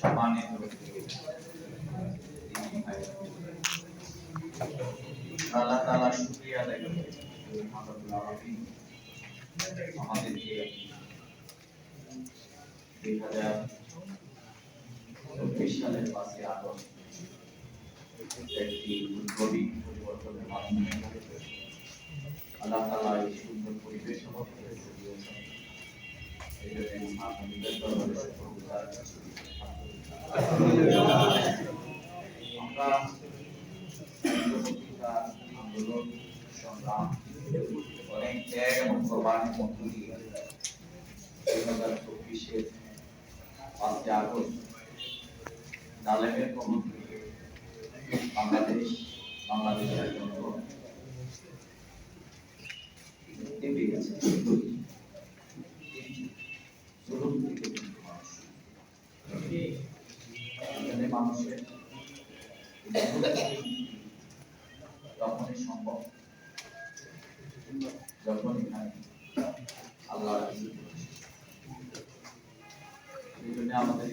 সম্মানিত আল্লাহ তাআলা শুকরিয়া আদায় করি আমাদেরকে দুই হাজার চব্বিশ সালের পাঁচই আগস্ট একটি গভীর পরিবর্তনের মাধ্যমে আল্লাহ তাআলা এই সুন্দর পরিবেশ আমাদের দিয়েছেন। আমরা আন্দোলন সংগ্রাম অনেক হাজার চব্বিশের পাঁচই আগস্ট জালেমের কবল বাংলাদেশ বাংলাদেশের জন্য মুক্তি পেয়েছে জুলুম থেকে কিন্তু মানুষ এখানে মানুষের তখনই সম্ভব যখন আল্লাহ এই জন্য আমাদের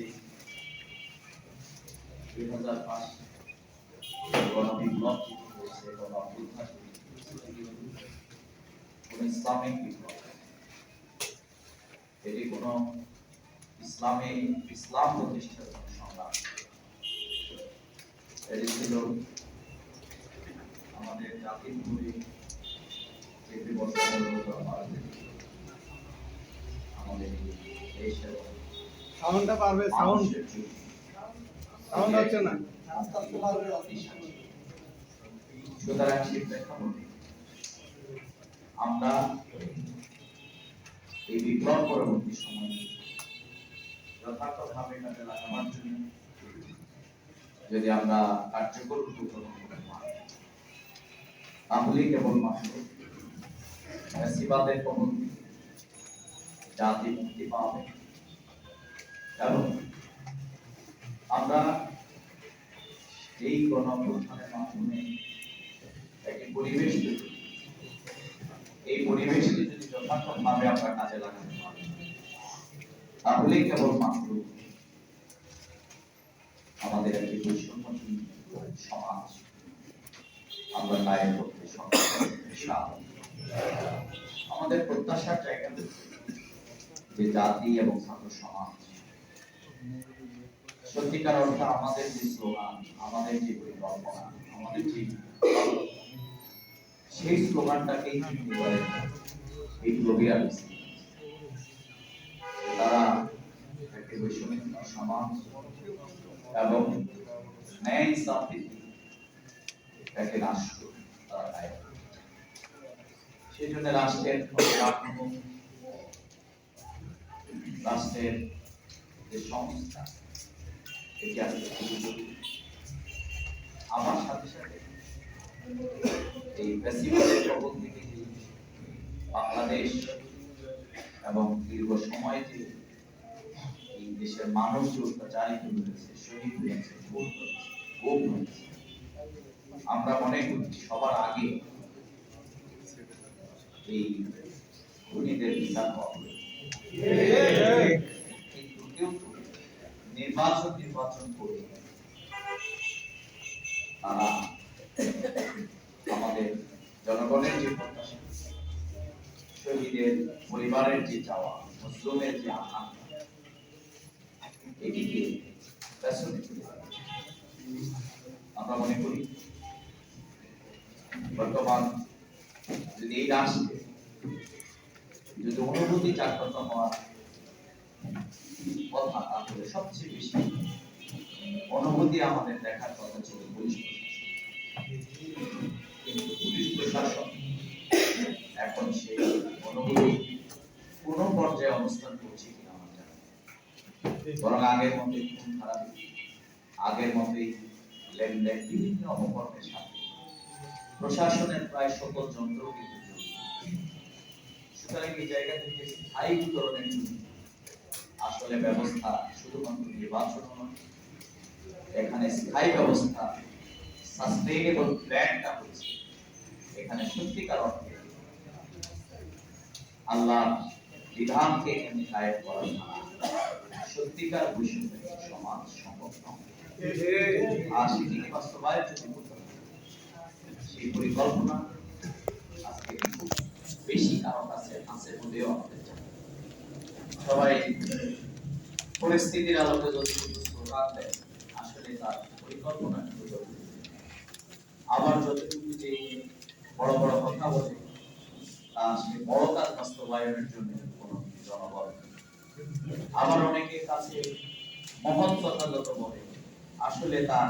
দুই হাজার পাঁচ গণবিপ্লব ইসলামিক বিপ্লব। এটি কোন ইসলামী ইসলাম প্রতিষ্ঠার সংগ্রাম এটি ছিল আমাদের জাতির উপরে একটি আমাদের সাউন্ডটা পারবে সাউন্ড। সাউন্ড হচ্ছে না। সুতরাং সেই প্রেক্ষাপটে আমরা এই বিপ্লব পরবর্তী সময়ে যথার্থভাবে কাজে লাগাবার জন্য যদি আমরা কার্যকর তাহলেই কেবলমাত্র ফ্যাসিবাদের কবল জাতি মুক্তি পাবে কারণ আমরা এই গণঅভ্যুত্থানের মাধ্যমে একটি পরিবেশ এই পরিবেশকে যদি যথার্থভাবে আমরা কাজে লাগাতে পারি তাহলেই কেবলমাত্র আমাদের একটি সমাজ আমরা করতে আমাদের প্রত্যাশার জায়গা যে জাতি এবং ছাত্র সমাজ সত্যিকার অর্থে আমাদের যে স্লোগান, আমাদের যে পরিকল্পনা, আমাদের যে সেই স্লোগানটাকেই নিয়েছে। তারা একটি বৈষম্য সমাজ এবং ন্যায় ইনসাফ একটি রাষ্ট্র তারা করবে। সেই জন্য রাষ্ট্রের রাষ্ট্রের যে সংস্থা, এটি আসলে আমার সাথে সাথে এই ফ্যাসিবাদের কবল থেকে বাংলাদেশ এবং দীর্ঘ সময় যে এই দেশের মানুষ অত্যাচারিত হয়েছে শহীদ হয়েছে হয়েছে আমরা মনে করি সবার আগে এই খুনিদের বিচার প্রয়োজন। কিন্তু কেউ নির্বাচন নির্বাচন করে তারা আমাদের জনগণের যে শহীদের পরিবারের যে চাওয়া, মুসলিমের যে আকাঙ্ক্ষা এটিকে আমরা মনে করি, বর্তমান যদি এই রাষ্ট্রে যদি অনুভূতি জাগ্রত হওয়ার কথা, তাহলে সবচেয়ে বেশি অনুভূতি আমাদের দেখার কথা ছিল পুলিশ বরং আগের মতোই খুন খারাপ। আগের মতোই লেনদেন বিভিন্ন অপকর্মের সাথে। প্রশাসনের প্রায় সকল যন্ত্র কিন্তু সুতরাং এই জায়গা থেকে স্থায়ী উত্তরণের আসলে ব্যবস্থা শুধুমাত্র নির্বাচন নয়, এখানে স্থায়ী ব্যবস্থা সাস্টেইনেবল প্ল্যানটা হচ্ছে। এখানে সত্যিকার অর্থে আল্লাহ বিধানকে এখানে কায়েম করা সত্যিকার সমাজ সম্ভব দেয়, আসলে তার পরিকল্পনা। আবার যতটুকু যে বড় বড় কথা বলে, তা বড় কাজ বাস্তবায়নের জন্য কোনো জনবল। আবার অনেকের কাছে মহৎ বলে, আসলে তার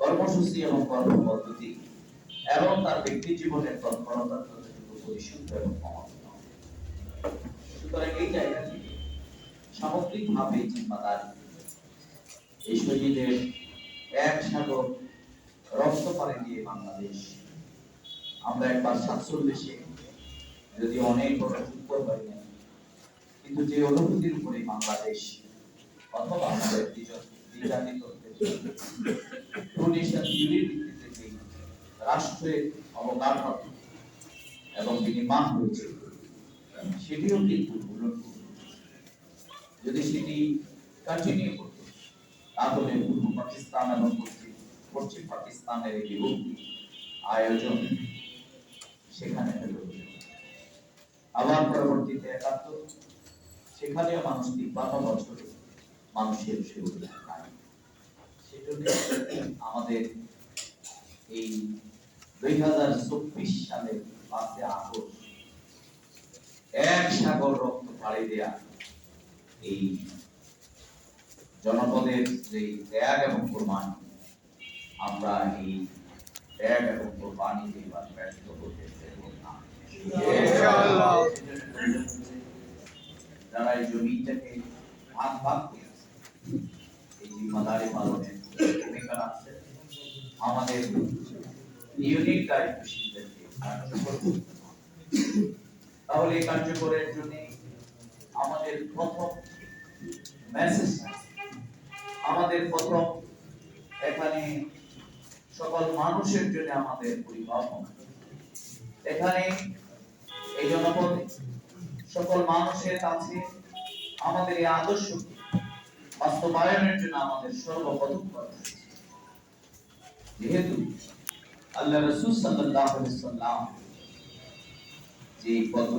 কর্মসূচি এবং কর্মপদ্ধতি এবং তার ব্যক্তি জীবনের তৎপরতার যতটুকু পরিশুদ্ধ এবং সুতরাং এই জায়গা থেকে সামগ্রিকভাবে এই শহীদের এক সাগর রক্ত পারে দিয়ে বাংলাদেশ। আমরা একবার সাতচল্লিশে যদি অনেক বড় যুদ্ধ হয় কিন্তু যে অনুভূতির উপরে বাংলাদেশ অথবা আমাদের এবং হয়েছে, সেটিও কিন্তু। যদি সেটি কন্টিনিউ করতো তাহলে পূর্ব পাকিস্তান এবং পশ্চিম পাকিস্তানের এই আয়োজন সেখানে আবার পরবর্তীতে একাত্তর সেখানেও মানুষ তিপ্পান্ন বছরে মানুষের খায় সেজন্য আমাদের এই দুই হাজার চব্বিশ সালের পাঁচে আগস্ট এক সাগর রক্ত পাড়ি দেয়া এই জনপদের যে ত্যাগ এবং কোরবানি আমরা এই ত্যাগ এবং কোরবানি দেবার ব্যর্থ হতে দেব না। এই জমিটাকে ভাগ ভাগ করেছে এই জিম্মাদারি পালনের ভূমিকা রাখছে। আমাদের ইউনিট দায়িত্বশীলদেরকে কার্যকর তাহলে এই কার্যকরের জন্য আমাদের প্রথম মেসেজ আমাদের প্রথম এখানে সকল মানুষের জন্য আমাদের পরিকল্পনা এখানে এই জনপদে সকল মানুষের কাছে আমাদের এই আদর্শ বাস্তবায়নের জন্য আমাদের সর্বপ্রথম করা যেহেতু আল্লাহ রসুল সাল্লাহ যে পদ্ধতি